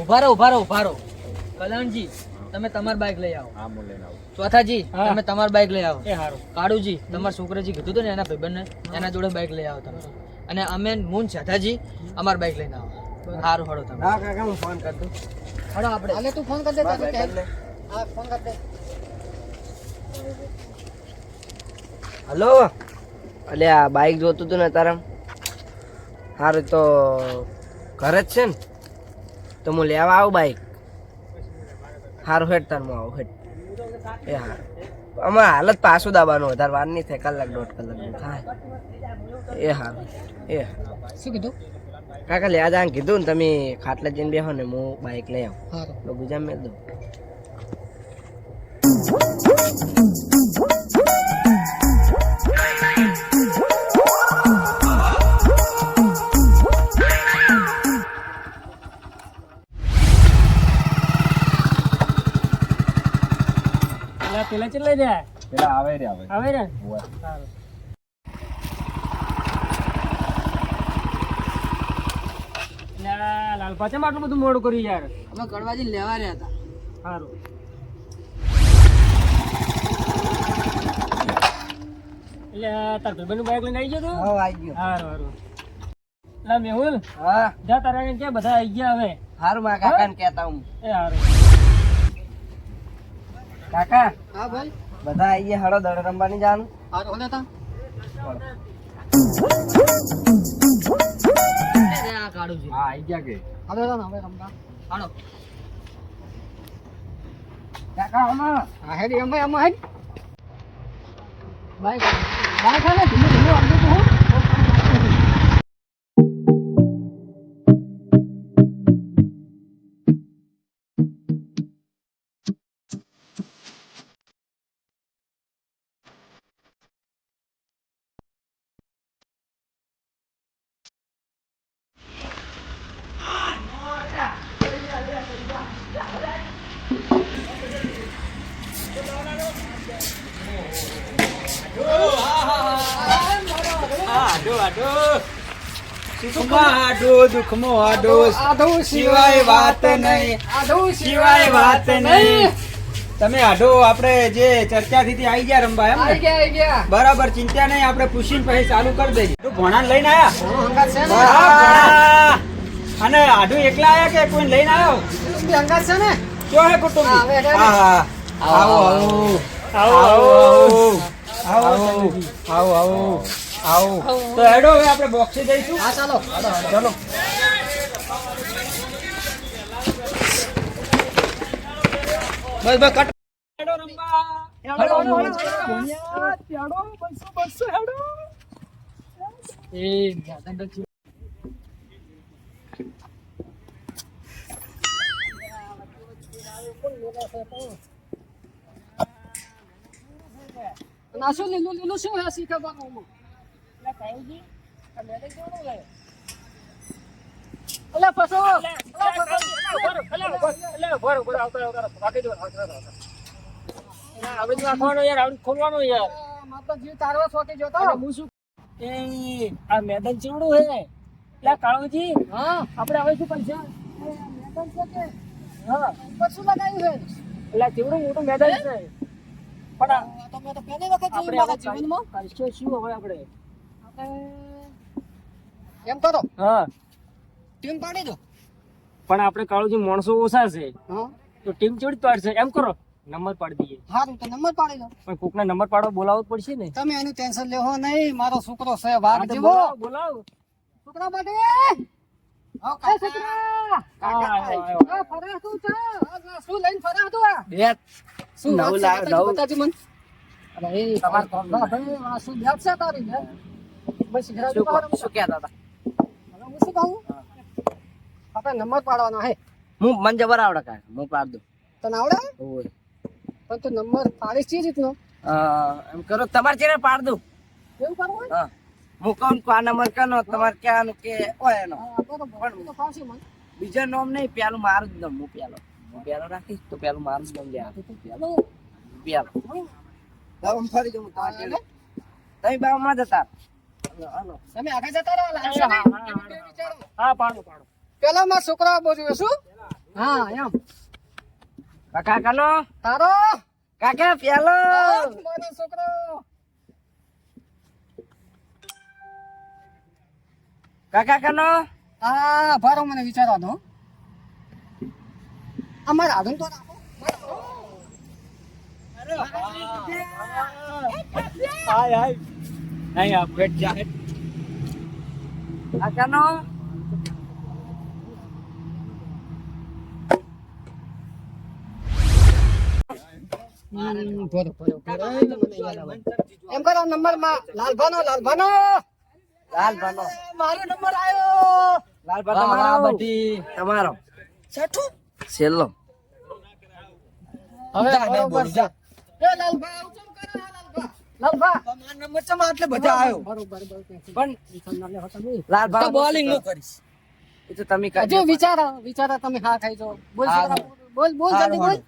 ઊભા રહો ઊભા રહો ઊભા રહો કલ્યાણજી તમે તમારી બાઇક લઈ આવો. હા હું લઈને આવું. ચોથાજી. તમે તમારી બાઇક લઈ આવો. એ હારું. કાળુજી તમારા છોકરાજી કીધું હતું ને એના ભાઈબંધને એના જોડે બાઇક લઈ આવો તમે. અને અમે મૂન શાધાજી અમારી બાઇક લઈને આવો. સારું હળો તમે. હા કાકા હું ફોન કર દઉં. હળો આપણે. અલે તું ફોન કર દે કર હા ફોન કર દે. હલો. અલે આ બાઈક જોતું હતું ને તારા. હારું તો ઘરે જ છે ને? તો હું લેવા આવું બાઈક સારું હેડ તાર હું આવું હેડ. એ હા. અમારે હાલત પાછું દાબાનું વધારે વાર નહીં થાય કલાક દોઢ કલાક થાય. એ હારું એ શું કીધું? કાકા લે આજે કીધું ને તમે ખાટલે જઈને બેહો ને હું બાઈક લઈ આવું. તો બીજા મેં દઉં. પેલા પેલા ચેટલા રહ્યા પેલા આવે રે આવે આવે રે? સારું. લાલ પાછા આટલું બધું મોડું કર્યું યાર? અમે કડવાજી લેવા રહ્યા હતા. સારું. એટલે તાર ભાઈબંધનું બાઈક લઈને આવી ગયો તું? હા આવી ગયો. સારું સારું લા મેહુલ હા? જા તારા કે બધા આવી ગયા હવે? હારું મારા કાકાને કહેતા હું. એ સારું કાકા હા ભાઈ બધા આવી ગયા હળો દળ રમવાની જવાનું હોલે તા હા આઈ ગયા કે હા તા ને હવે રમતા હાલો કાકા હમણાં હા હેડી ભાઈ એમાં હેડ બાઈક હાલે આડો. દુઃખમાં આડો. આધું સિવાય વાત નહીં. આધું સિવાય વાત નહીં. તમે આઢો આપણે જે ચર્ચા થી થી આવી ગયા રમવા એમ આવી ને ગયા આવી ગયા. બરાબર ચિંતા નહીં આપણે પૂછીને પછી ચાલુ કરી દઈએ. તું ભણાને લઈને આયા. અને આડુ એકલા આયા કે કોઈ લઈને આવ્યો તું છે ને? કયો હે કુટુંબ. હા, હવે હેડે. હા. હા આવો આવો. આવો, આવો. આવો આવો. આવો. તો હેડો હવે આપણે બોક્સે જઈશું. હા ચાલો. ચાલો. બસ બસ કટ. હેડો રંબા. હેડો એ જાતન તો છે. ના શું લીલું લીલું શું હે શીખે બાકોમાં અલે ફસો આપણે તો રાખવાનું યાર આપણે ખોલવાનું યાર. માતા જીવ તારવા છોટી જોતો. હું શું એ આ મેદાન ચીવડું હે? એટલે કાળુજી હા? આપણે હવે શું કરશે મેદાન છે કે હા શું લગાવ્યું છે? એટલે ચેવડું મોટું મેદાન છે. પણ તો પહેલી વખત જીવનમાં. કરશે શું હવે આપણે? એમ કરો. હા. ટીમ પાડી દો. પણ આપણે કાળુજી માણસો ઓછા છે. તો ટીમ ચોડી પાડશે એમ કરો. નંબર પાડી દઈએ. સારું તો નંબર પાડી દો. પણ કોકના નંબર પાડવા બોલાવવો પડશે ને. તમે એનું ટેન્શન લેવો નહીં. મારો છોકરો છે વાઘ હા, જેવો. બોલાવો છોકરા માટે. શું છે. આ શું લઈને ફરા તું શું કહેતા હતા? હું શું કહું? આપણે નંબર પાડવાનો હે. હું મને જબર આવડે કાકા હું પાડ દઉં. તને આવડે? ઓય. પણ તું નંબર પાડીશ કઈ રીતનો? એમ કરો તમારે ચેને પાડ દઉં? એવું કરવું હા. હું કહું કે નંબર કનો તમારે ક્યાંનો કે ઓય એનો. બીજા નામ નહીં પેલું મારું જ નામ હું પેલો. હું પેલો રાખીશ તો પેલું મારું જ નામ લે પેલો. પેલો. ફરી ચેડે. તમે બાવમાં જતા. તમે આગળ જતા રહો. વિચારો. હા પાડો પાડો. પેલા મારા છોકરા બોલ્યું શું? હા એમ. કાકા કનો તારો? કાકા પેલો મારો છોકરો કાકા કનો આ ભારો મને વિચારવા દો. અમારે આધુન તો રાખો હાય હાય. નહીં આ પેટ જાય કાકા નો હમ, ભરો, ભરો, ભરો. એ તો મને યાદ આવે. એમ કરો નંબરમાં લાલભાનો. લાલભાનો. લાલ બાનો મારો નંબર આવ્યો લાલ વાહ, વાહ, બટી. તમારો. છઠ્ઠો છેલ્લો. હવે બરોબર જા. એ લાલભા આવું કેમ કરે આ લાલભા લાલભા તમારો નંબર ચમ આટલે બધા આવ્યો. બરોબર બરોબર પણ વિચાર ના લેવા તમે. લાલ તો બાનો બોલિંગનું. કરીશ એ તો તમે હજુ કરજો વિચારો વિચારો તમે હા ખાઈ જો બોલ બોલ. બોલ જલ્દી બોલ.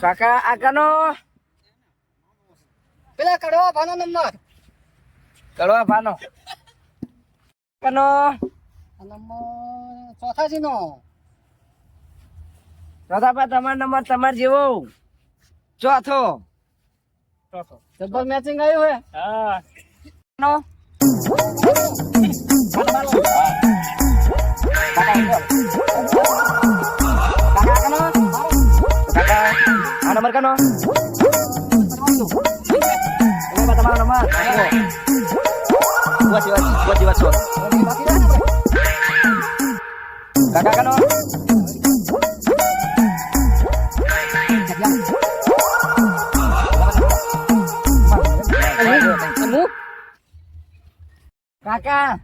કાકા આ પેલા કડવા ભાનો નંબર. કડવા ભાનો. કનો? આ નંબર ચોથાજી નો પ્રતાપા તમારો નંબર તમાર જેવો. ચોથો. જબ્બર મેચિંગ આવ્યું હે હા નો કાકા કનો કાકા આ નંબર કનો એમાં તમારો નંબર વચ્ચે વચ્ચે વચ્ચે વચ્ચે કાકા કનો કાકા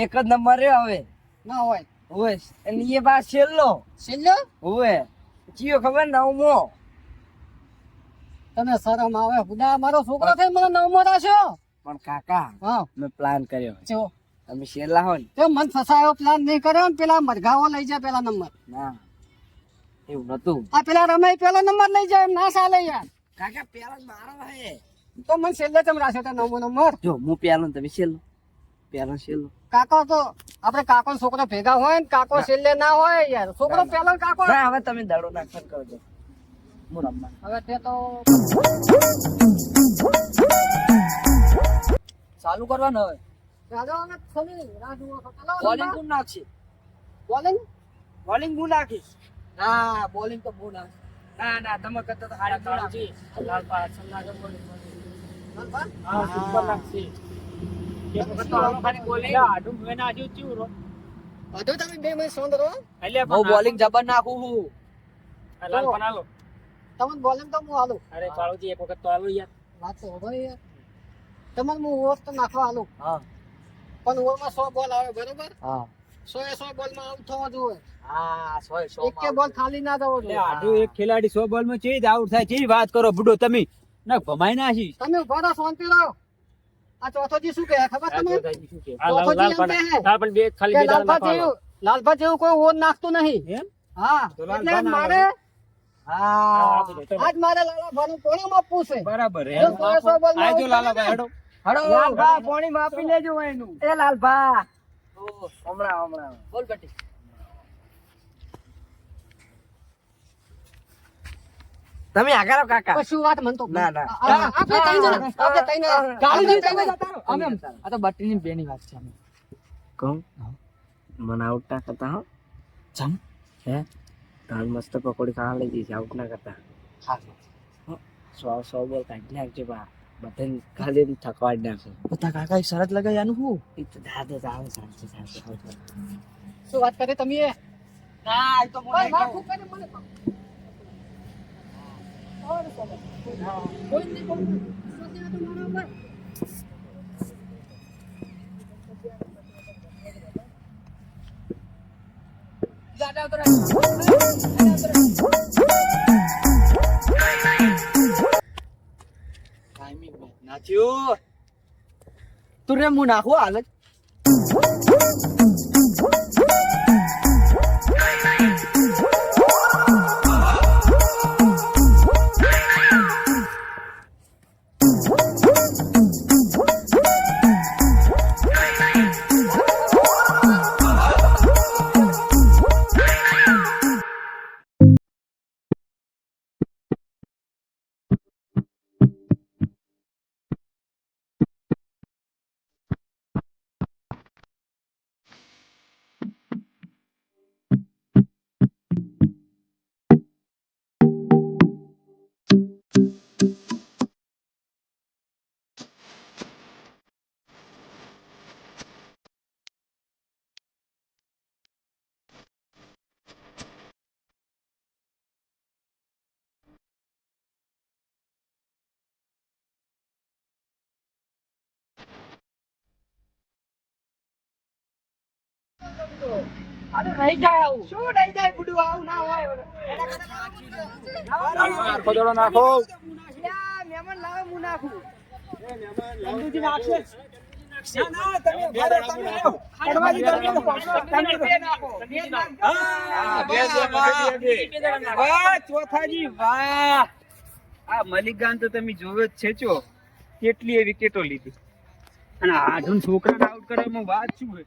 એક જ નંબર રહ્યો હવે. ના હોય. હોય અને એ બા છેલ્લો. છેલ્લો? હોય ચિયો ખબર નવમો. તમે શરમ આવે? ખુદા મારો છોકરો થઈ મને નવમો રાખ્યો પણ કાકા હા. મેં પ્લાન કર્યો. જો. તમે છેલ્લા હો ને. તે મન ફસાયો પ્લાન નહીં કર્યો ને પેલા મરઘાઓ લઈ જાય પેલા નંબર. ના. એવું નતું. આ પેલા રમે પેલો નંબર લઈ જાય ના ચાલે યાર. કાકા પેલા મારો હે. તો મને છેલ્લે તમે રાખ્યો તે નવમો નંબર. જો હું પેલો ને તમે છેલ્લો. પેલો છેલ્લો કાકો તો આપણે કાકો છોકરો ભેગા હોય ને કાકો છેલ્લે ના હોય યાર. છોકરો પેલો કાકો હવે તમે દડો નાખો કરજો હું રમવા. હવે તે તો ચાલુ કરવાનું હવે. રાહ જુઓ. બોલિંગ કોણ નાખશે? બોલિંગ? બોલિંગ હું નાખીશ? ના બોલિંગ તો બહુ નાખશે. ના ના તમે કરતા તો લાલ હા સુપર લાગશે બોલે મેં વધુ તમે બે મિનિટ સોંધ રહો એટલે હું બોલિંગ જબર નાખું હું. લાલ પણ આલો તમને બોલિંગ તો હું. હાલું અરે કાળુજી એક વખત તો આલો યાર વાત તો યાર તમને હું. ઓવર તો નાખવા હાલું હા પણ ઓવરમાં સો બોલ આવે બરોબર હા સો એ સો બોલમાં આઉટ થવા જોઈએ હા સો સો એક કે બોલ ખાલી ના એટલે જોઈએ. આડું એક ખેલાડી સો બોલમાં ચેજ આઉટ થાય ચેજ વાત કરો બુડો તમે ના ભમાઈ નાખી. તમે ઊભા રહો શાંતિ રહો. આ ચોથોજી શું કહે? ખબર તમને? ચોથોજી એમ પણ કહે લાલ પણ બે ખાલી બે દાડા જેવું લાલભા જેવું કોઈ ઓન નાખતું નહીં. હા એટલે મારે આજ મારે લાલા ભાનું કોણે માપવું છે. બરાબર આજો out લાલા થાય ને. હડો. લાલભા પાણી માપી લેજો એનું. એ લાલભા. હમણાં હમણાં. બોલ બટી. તમે આગળ કાકા. શું વાત મન તો ના, ના. આપણે તઈ જણા, આપણે ત્રણ જણા. ગાળુજી ત્રણ જણા. અમે આ તો બટીની બેની વાત છે અમે. કહું મને આઉટ ના કરતા હો. જમ. હે? તાર મસ્ત પકોડી ખાવા લઈ જઈશ આઉટ ના કરતા. હા સો સો બોલ કાઢી નાખજો બા. બધાને ખાલી થકવાડ નાખો. બધા કાકા શરત લગાવ્યાનું હું એ તો દાદા ચાલે ચાલશે ચાલશે શું વાત કરે તમે? ના એ તો મને કહો. કોઈ જ નહીં બોલતું. શું કહેવાય તો મારા ઉપર? નાચ્યું તું રે હું નાખું હાલ જ રહી જાય આવું. શું રહી જાય બુડું આવું ના હોય નાખો દડો નાખો. મહેમાન લાવે હું નાખું. વાહ ચોથાજી આ મલિકાન તો તમે જોવે જ છે ચો કેટલી એ વિકેટો લીધી. અને આઢું છોકરાને આઉટ કરવામાં વાત શું હોય?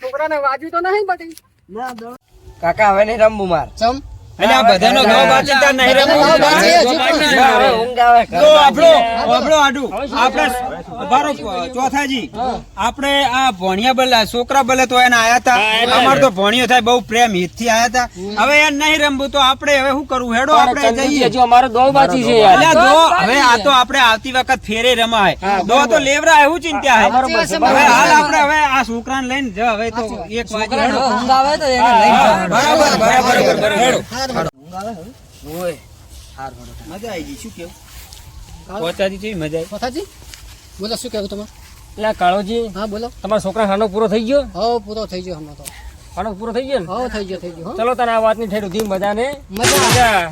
છોકરાને વાગ્યું તો નહીં બધી કાકા હવે નહીં રમવું માર ચમ અને આ બધાનો બાકી તાર નહીં રમવું. હવે ઊંઘ આવે આપણો આપણો આડું આપણે બારો ચોથાજી. આપણે આ ભણિયા બલ્લા છોકરા બલ્લે તો એને આયા હતા અમાર તો ભણિયો થાય બહુ પ્રેમ હિતથી આયા હતા હવે એને નહીં રમવું તો આપણે હવે શું કરવું? હેડો આપણે જઈએ. અમારો દો બાકી છે દો હવે આ તો આપણે આવતી વખત ફેરે રમાય. દો તો લેવરા એવું ચિંતા હે. હવે હાલ આપણે હવે આ છોકરાને લઈને જ હવે તો એક વાગે ઊંઘ આવે તો એને લઈને બરાબર બરાબર બરાબર હેડો. ઓય મજા આવી ગઈ શું કેવું? છે મજા આવી કોથાજી બોલો શું કહેવું તમે એટલે કાળોજી હા બોલો. તમારા છોકરા હાનો પૂરો થઈ ગયો? હા પૂરો થઈ ગયો હમણાં તો. હાનો પૂરો થઈ ગયો ને? હા થઈ ગયો થઈ ગયો ચલો તને આ વાતની ઠેર ઉધી મજાને. મજા. મજા.